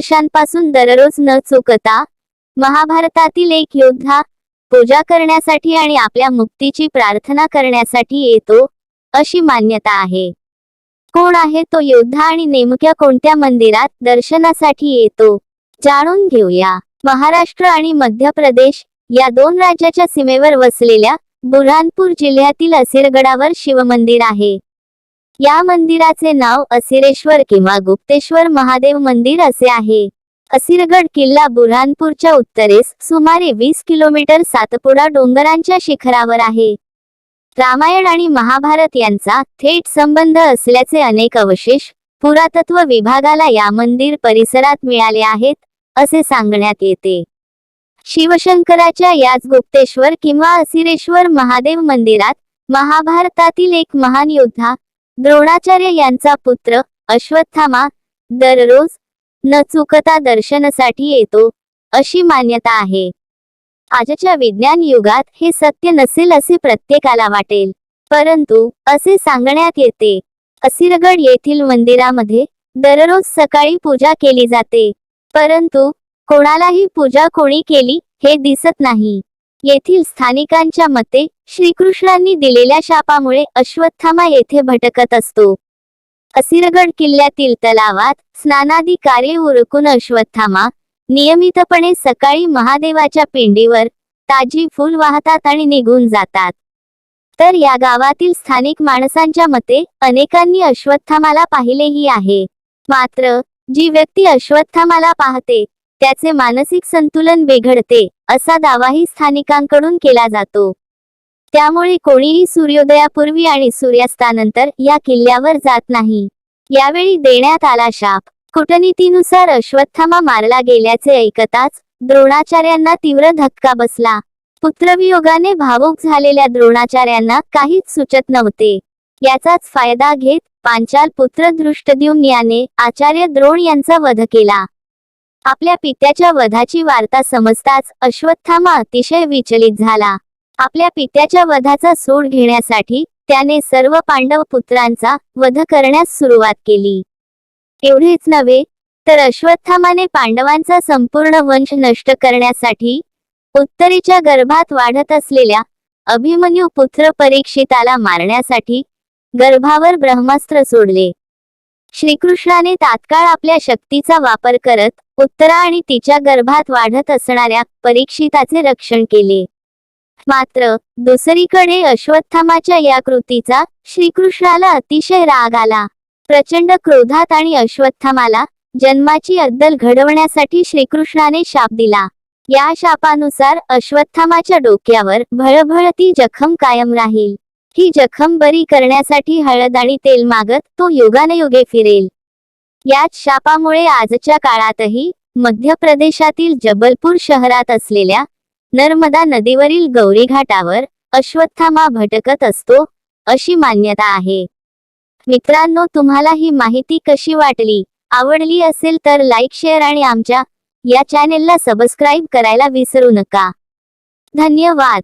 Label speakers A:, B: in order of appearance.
A: वर्षांपासून दररोज न चुकता महाभारतातील एक योद्धा पूजा करण्यासाठी आणि आपल्या मुक्तीची प्रार्थना करण्यासाठी येतो अशी मान्यता आहे. कोण आहे तो योद्धा आणि नेमक्या कोणत्या मंदिरात दर्शनासाठी येतो जाणून घेऊया. महाराष्ट्र आणि मध्य प्रदेश या दोन राज्याच्या सीमेवर वसलेल्या बुऱ्हाणपूर जिल्ह्यातील असिरगडावर शिवमंदिर आहे. या मंदिराचे नाव असिरेश्वर किंवा गुप्तेश्वर महादेव मंदिर असे आहे. असिरगड किल्ला बुरहानपूरच्या उत्तरेस सुमारे वीस किलोमीटर सातपुडा डोंगरांच्या शिखरावर आहे. रामायण आणि महाभारत यांचा थेट संबंध असल्याचे अनेक अवशेष पुरातत्व विभागाला या मंदिर परिसरात मिळाले आहेत असे सांगण्यात येते. शिवशंकराच्या याच गुप्तेश्वर किंवा असिरेश्वर महादेव मंदिरात महाभारतातील एक महान योद्धा द्रोणाचार्य यांचा पुत्र अश्वत्थामा दररोज न चुकता दर्शनासाठी येतो अशी मान्यता आहे. आजच्या विज्ञान युगात हे सत्य नसेल असे प्रत्येकाला वाटेल. परंतु असे सांगण्यात येते असिरगड येथील मंदिरामध्ये दररोज सकाळी पूजा केली जाते. परंतु कोणालाही पूजा कोणी केली हे दिसत नाही. येथील स्थानिकांच्या मते श्रीकृष्णांनी दिलेल्या शापामुळे अश्वत्थामा येथे भटकत असतो. असिरगड किल्ल्यातील तलावात स्नानादी कार्य उरकून अश्वत्थामा नियमितपणे सकाळी महादेवाच्या पिंडीवर ताजी फुल वाहतात आणि निघून जातात. तर या गावातील स्थानिक माणसांच्या मते अनेकांनी अश्वत्थामाला पाहिलेही आहे. मात्र जी व्यक्ती अश्वत्थामाला पाहते त्याचे मानसिक संतुलन बिघडते असा दावाही स्थानिकांकडून केला जातो. त्यामुळे कोणीही सूर्योदयापूर्वी आणि सूर्यास्तानंतर या किल्ल्यावर जात नाही. यावेळी देण्यात आला शाप. कूटनीतीनुसार अश्वत्थामा मारला गेल्याचे ऐकताच द्रोणाचार्यांना तीव्र धक्का बसला. पुत्रवियोगाने भावुक झालेल्या द्रोणाचार्यांना काहीच सुचत नव्हते. याचाच फायदा घेत पांचाल पुत्र धृष्टद्युम्न याने आचार्य द्रोण यांचा वध केला. आपल्या पित्याच्या वधाची वार्ता समजताच अश्वत्थामा अतिशय विचलित झाला. आपल्या पित्याच्या वधाचा सूड घेण्यासाठी त्याने सर्व पांडव पुत्रांचा वध करण्यास सुरुवात केली. एवढेच नव्हे तर अश्वत्थामाने पांडवांचा संपूर्ण वंश नष्ट करण्यासाठी उत्तरेच्या गर्भात वाढत असलेल्या अभिमन्यू पुत्र परीक्षिताला मारण्यासाठी गर्भावर ब्रह्मास्त्र सोडले. श्रीकृष्णाने तात्काळ आपल्या शक्तीचा वापर करत उत्तरा आणि तिच्या गर्भात वाढत असणाऱ्या परीक्षिताचे रक्षण केले. मात्र दुसरीकडे अश्वत्थामाच्या या कृतीचा श्रीकृष्णाला अतिशय राग आला. प्रचंड क्रोधात आणि अश्वत्थामाला जन्माची अद्दल घडवण्यासाठी श्रीकृष्णाने शाप दिला. या शापानुसार अश्वत्थामाच्या डोक्यावर भळभळती जखम कायम राहील. ही जखम बरी करण्यासाठी हळद आणि तेल मागत तो योगानयोगे फिरेल. याच शापामुळे आजच्या काळातही मध्य प्रदेशातील जबलपूर शहरात असलेल्या नर्मदा नदीवरील गौरी घाटावर अश्वत्थामा भटकत असतो अशी मान्यता आहे. मित्रांनो तुम्हाला ही माहिती कशी वाटली आवडली असेल तर लाईक शेअर आणि आमच्या या चॅनेलला सबस्क्राईब करायला विसरू नका. धन्यवाद.